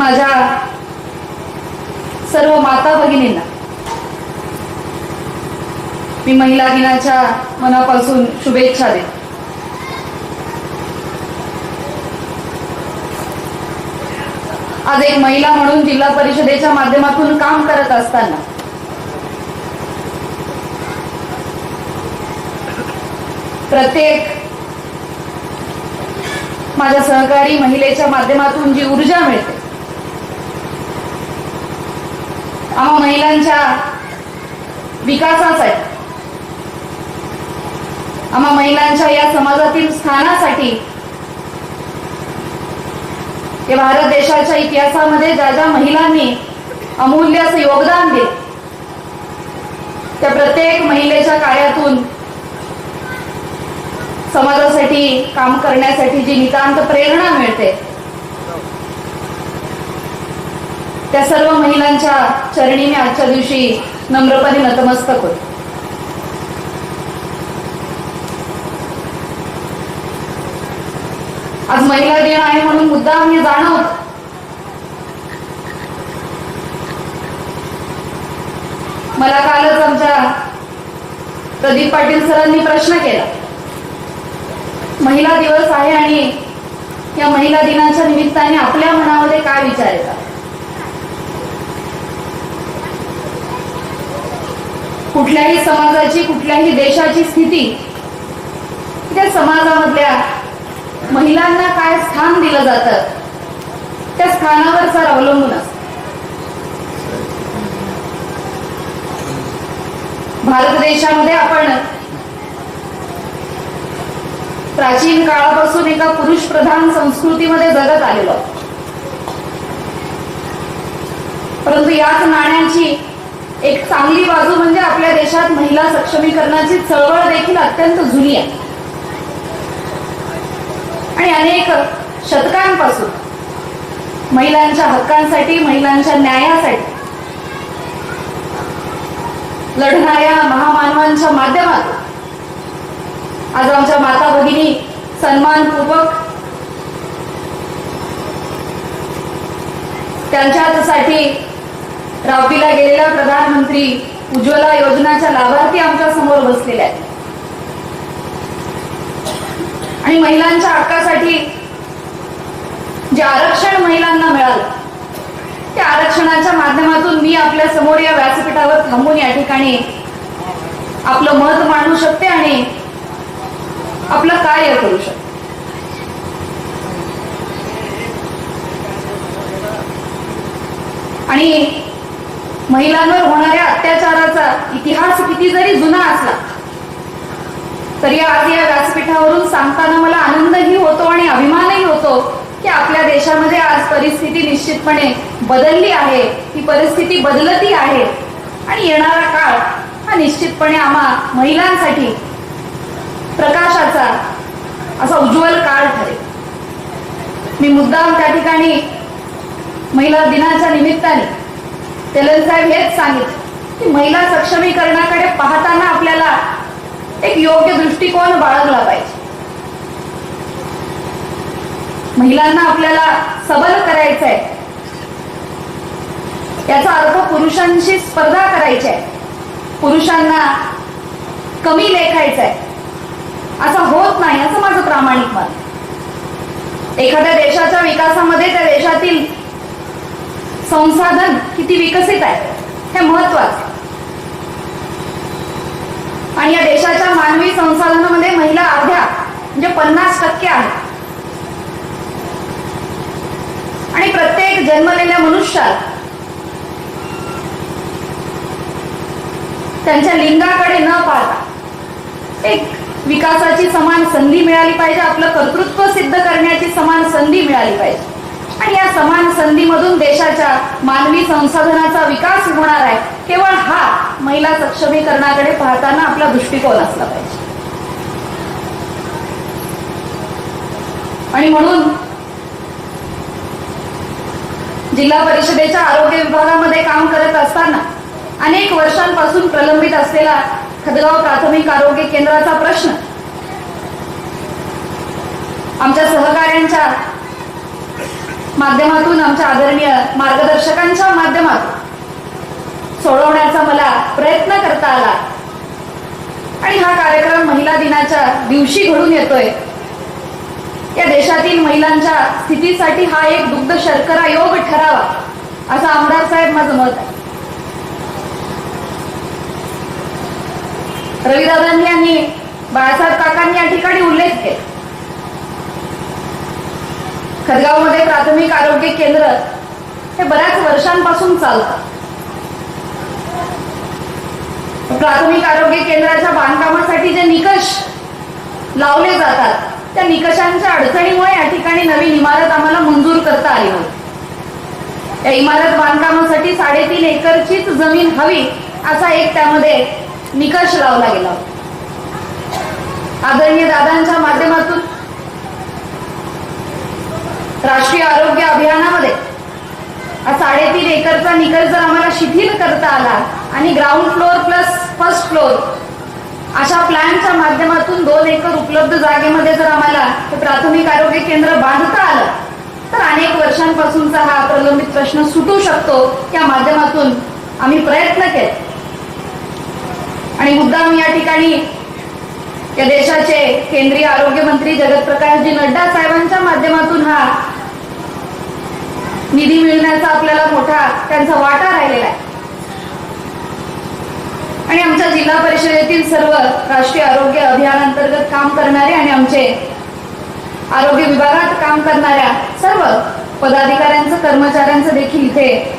माझ्या सर्व माता भगिनींना. मी महिला दिनाच्या मनापासून शुभेच्छा देते. आज एक महिला म्हणून जिल्हा परिषदेच्या माध्यमातून काम करत असताना प्रत्येक माझ्या सहकारी महिलेच्या माध्यमातून जी ऊर्जा मिळते आम्हा महिलांच्या विकासासाठी आम्हा महिलांच्या या समाजातील स्थानासाठी या भारत देशाच्या इतिहासामध्ये ज्या ज्या महिलांनी अमूल्य असं योगदान दिलं त्या प्रत्येक महिलेच्या कार्यातून समाजासाठी काम करण्यासाठी जी नितांत प्रेरणा मिळते त्या सर्व महिलांच्या चरणी मी आजच्या दिवशी नम्रपणे नतमस्तक होते. आज महिला दिन आहे म्हणून मुद्दा आम्ही जाणवत. मला कालच आमच्या प्रदीप पाटील सरांनी प्रश्न केला. महिला दिवस आहे आणि या महिला दिनाच्या निमित्ताने आपल्या मनामध्ये काय विचार येतात? कुठल्याही समाजाची कुठल्याही देशाची स्थिती त्या समाजामधल्या महिलांना काय स्थान दिलं जातं त्या स्थानावर सर अवलंबून असत. भारत देशामध्ये आपण प्राचीन काळापासून एका पुरुष प्रधान संस्कृतीमध्ये जगत आलेलो परंतु याच नाण्याची एक चांगली बाजू म्हणजे आपल्या देशात महिला सक्षमीकरणाची चळवळ देखील अत्यंत जुनी आहे. आणि अनेक शतकांपासून महिलांच्या हक्कांसाठी महिलांच्या न्यायासाठी लढणाऱ्या महामानवांच्या माध्यमात आज आमच्या माता भगिनी सन्मानपूर्वक त्यांच्यासाठी राबविल्या गेलेल्या प्रधानमंत्री उज्ज्वला योजनाच्या लाभार्थी आमच्यासमोर बसलेल्या आहेत. आणि महिलांच्या हक्कासाठी जे आरक्षण महिलांना मिळालं त्या आरक्षणाच्या माध्यमातून मी आपल्यासमोर या व्यासपीठावर थांबून या ठिकाणी आपलं मत मांडू शकते आणि आपलं कार्य करू शकते. आणि महिलांवर होणाऱ्या अत्याचाराचा इतिहास किती जरी जुना असला तरी आज या व्यासपीठावरून सांगताना मला आनंदही होतो आणि अभिमानही होतो की आपल्या देशामध्ये आज परिस्थिती निश्चितपणे बदलली आहे ही परिस्थिती बदलती आहे. आणि येणारा काळ हा निश्चितपणे आम्हा महिलांसाठी प्रकाशाचा असा उज्ज्वल काळ ठरेल. मी मुद्दाम त्या ठिकाणी महिला दिनाच्या निमित्ताने तेलन साहेब हेच सांगितलं. की महिला सक्षमीकरणाकडे पाहताना आपल्याला एक योग्य दृष्टिकोन बाळगला पाहिजे. महिलांना आपल्याला सबल करायचं आहे याचा अर्थ पुरुषांशी स्पर्धा करायची आहे पुरुषांना कमी लेखायचं आहे असं होत नाही असं माझं प्रामाणिक मत. एखाद्या देशाच्या विकासामध्ये त्या देशातील संसाधन किती विकसित आहे हे महत्वाचं. आणि या देशाच्या मानवी संसाधनामध्ये महिला अर्ध्या म्हणजे पन्नास टक्के आहेत आणि प्रत्येक जन्मलेल्या मनुष्यात त्यांच्या लिंगाकडे न पाहता एक विकासाची समान संधी मिळाली पाहिजे आपलं कर्तृत्व सिद्ध करण्याची समान संधी मिळाली पाहिजे. आणि या समान संधीमधून देशाच्या मानवी संसाधनाचा विकास होणार आहे केवळ हा महिला सक्षमीकरणाकडे पाहताना आपला दृष्टिकोन असला पाहिजे. आणि म्हणून जिल्हा परिषदेच्या आरोग्य विभागामध्ये काम करत असताना अनेक वर्षांपासून प्रलंबित असलेला खदगाव प्राथमिक आरोग्य केंद्राचा प्रश्न आमच्या सहकाऱ्यांच्या माध्यमातून आमच्या आदरणीय मार्गदर्शकांच्या माध्यमातून सोडवण्याचा मला प्रयत्न करता आला. आणि हा कार्यक्रम महिला दिनाच्या दिवशी घडून येतोय. या देशातील महिलांच्या स्थितीसाठी हा एक दुग्ध शर्करा योग ठरावा असं आमदार साहेब माझं मत आहे. रविदादांनी आणि बाळासाहेब काकांनी या ठिकाणी उल्लेख केला खदगावमध्ये प्राथमिक आरोग्य केंद्र हे बऱ्याच वर्षांपासून चालतं. प्राथमिक आरोग्य केंद्राच्या बांधकामासाठी जे निकष लावले जातात त्या निकषांच्या अडचणीमुळे या ठिकाणी नवीन इमारत आम्हाला मंजूर करता आली होती. या इमारत बांधकामासाठी साडेतीन एकरचीच जमीन हवी असा एक त्यामध्ये निकष लावला गेला आदरणीय दादांच्या माध्यमातून राष्ट्रीय आरोग्य अभियानामध्ये. हा साडेतीन एकरचा निकल जर आम्हाला शिथिल करता आला आणि ground floor plus first floor अशा प्लॅनच्या माध्यमातून दोन एकर उपलब्ध जागेमध्ये जर आम्हाला हे प्राथमिक आरोग्य केंद्र बांधता आलं तर अनेक वर्षांपासूनचा हा प्रलंबित प्रश्न सुटू शकतो. या माध्यमातून आम्ही प्रयत्न केले. आणि मुद्दाम या ठिकाणी या देशाचे केंद्रीय आरोग्य मंत्री जगत प्रकाशजी नड्डा साहेबांच्या माध्यमातून हा निधी मिळण्याचा आपल्याला मोठा त्यांचा वाटा राहिलेला आहे. आणि आमच्या जिल्हा परिषदेतील सर्व राष्ट्रीय आरोग्य अभियानांतर्गत काम करणारे आणि आमचे आरोग्य विभागात काम करणाऱ्या सर्व पदाधिकाऱ्यांचं कर्मचाऱ्यांचं देखील इथे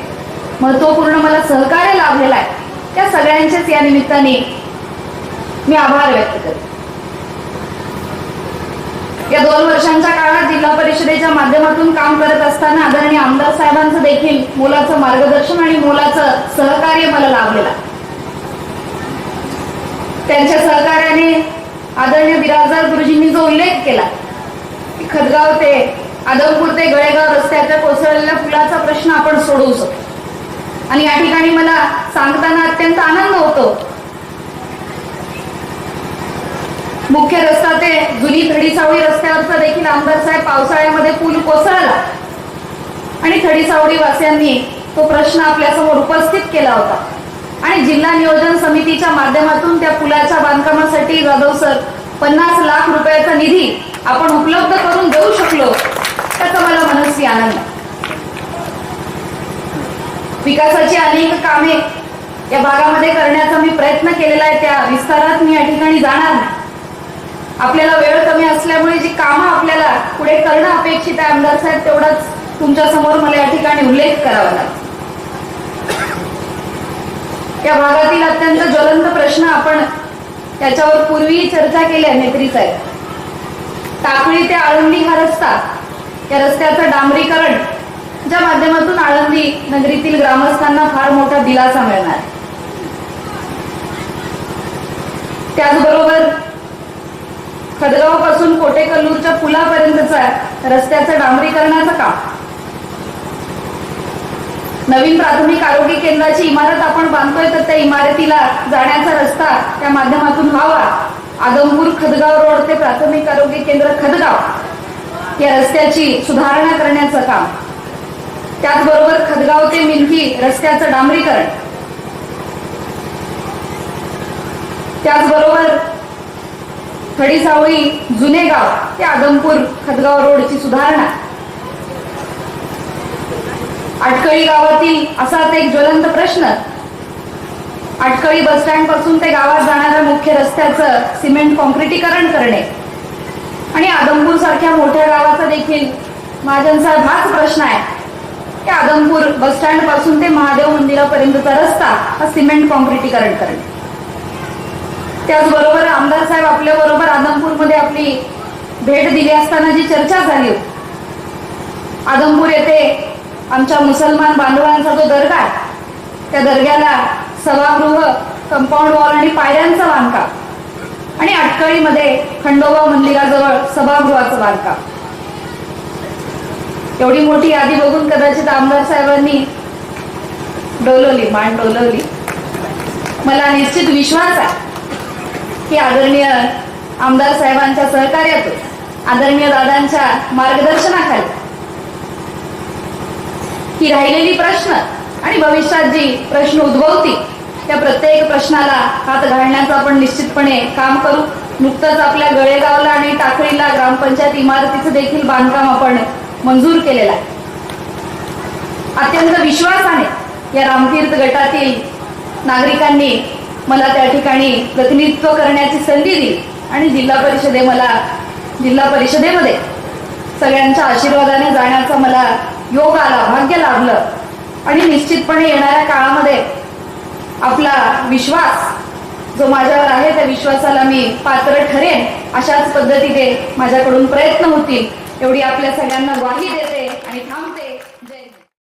महत्त्वपूर्ण मला सहकार्य लाभलेलं आहे. त्या सगळ्यांचेच या निमित्ताने मी आभार व्यक्त करते. या दोन वर्षांच्या काळात जिल्हा परिषदेच्या माध्यमातून काम करत असताना आदरणीय आमदार साहेबांचं देखील मोलाचं मार्गदर्शन आणि मोलाचं सहकार्य मला लाभलेलं त्यांच्या सहकार्याने आदरणीय बिराजदार गुरुजींनी जो उल्लेख केला खदगाव ते आदमपूर ते गळेगाव रस्त्याच्या कोसळलेल्या पुलाचा प्रश्न आपण सोडवू शकतो. आणि या ठिकाणी मला सांगताना अत्यंत आनंद होतो. मुख्य रस्ते जुनी थडीसावळी रस्त्यावरचा देखील आमदार साहेब पावसाळ्यामध्ये पूल कोसळला. आणि थडीसावळी वासियांनी तो प्रश्न आपल्यासमोर उपस्थित केला होता. आणि जिल्हा नियोजन समितीच्या माध्यमातून त्या पुलाच्या बांधकामासाठी जाधव सर पन्नास लाख रुपयाचा निधी आपण उपलब्ध करून देऊ शकलो त्याचा मला मनस्वी आनंद. विकासाची अनेक कामे या भागामध्ये करण्याचा मी प्रयत्न केलेला आहे. त्या विस्तारात मी या ठिकाणी जाणार नाही. आपल्याला वेळ कमी असल्यामुळे जी कामं आपल्याला पुढे करणं अपेक्षित आहे आमदार साहेब तेवढाच तुमच्यासमोर मला या ठिकाणी उल्लेख करावा लागतो. या भागातील अत्यंत ज्वलंत प्रश्न आपण त्याच्यावर पूर्वी चर्चा केली आहे नेत्री साहेब. टाकळी ते आळंदी हा रस्ता. या रस्त्याचं डांबरीकरण ज्या माध्यमातून आळंदी नगरीतील ग्रामस्थांना फार मोठा दिलासा मिळणार. त्याचबरोबर खदगावपासून कोटेकल्लूरच्या पुलापर्यंतचा रस्त्याचं डांबरीकरणाचं काम. नवीन प्राथमिक आरोग्य केंद्राची इमारत आपण बांधतोय तर त्या इमारतीला जाण्याचा रस्ता त्या माध्यमातून व्हावा. आदमपूर खदगाव रोड ते प्राथमिक आरोग्य केंद्र खदगाव. या रस्त्याची सुधारणा करण्याचं काम. त्याचबरोबर खदगाव ते मिल्की रस्त्याचं डांबरीकरण. त्याचबरोबर खडीसावळी जुने गाव ते आदमपूर खदगाव रोडची सुधारणा. आटकळी गावातील असाच एक ज्वलंत प्रश्न. आटकळी बस स्टँडपासून ते गावात जाणाऱ्या मुख्य रस्त्याचं सिमेंट कॉन्क्रिटीकरण करणे. आणि आदमपूर सारख्या मोठ्या गावाचा देखील महाजनचा हाच प्रश्न आहे. की आदमपूर बस स्टँडपासून ते महादेव मंदिरापर्यंतचा रस्ता हा सिमेंट कॉन्क्रिटीकरण करणे. त्याचबरोबर आमदार साहेब आपल्या बरोबर आदमपूरमध्ये आपली भेट दिली असताना जी चर्चा झाली होती आदमपूर येथे आमच्या मुसलमान बांधवांचा जो दर्गा आहे त्या दर्ग्याला सभागृह कंपाऊंड वॉल आणि पायऱ्यांचं बांधकाम आणि अटकळीमध्ये खंडोबा मंदिराजवळ सभागृहाचं बांधकाम. एवढी मोठी यादी बघून कदाचित आमदार साहेबांनी डोलवली मान डोलवली. मला निश्चित विश्वास आहे की आदरणीय आमदार साहेबांच्या सहकार्यातून आदरणीय दादांच्या मार्गदर्शनाखाली ही राहिलेली प्रश्न आणि भविष्यात जी प्रश्न उद्भवतील त्या प्रत्येक प्रश्नाला हात घालण्याचं आपण निश्चितपणे काम करू. नुकतंच आपल्या गळेगावला आणि टाकळीला ग्रामपंचायत इमारतीचं देखील बांधकाम आपण मंजूर केलेलं आहे. अत्यंत विश्वासाने या रामतीर्थ गटातील नागरिकांनी मला त्या ठिकाणी प्रतिनिधित्व करण्याची संधी दिली आणि जिल्हा परिषदे मला जिल्हा परिषदेमध्ये सगळ्यांच्या आशीर्वादाने जाण्याचा मला योग आला भाग्य लाभलं. आणि निश्चितपणे येणाऱ्या काळामध्ये आपला विश्वास जो माझ्यावर आहे त्या विश्वासाला मी पात्र ठरेन अशाच पद्धतीने माझ्याकडून प्रयत्न होतील. एवढी आपल्या सगळ्यांना ग्वाही देते आणि थांब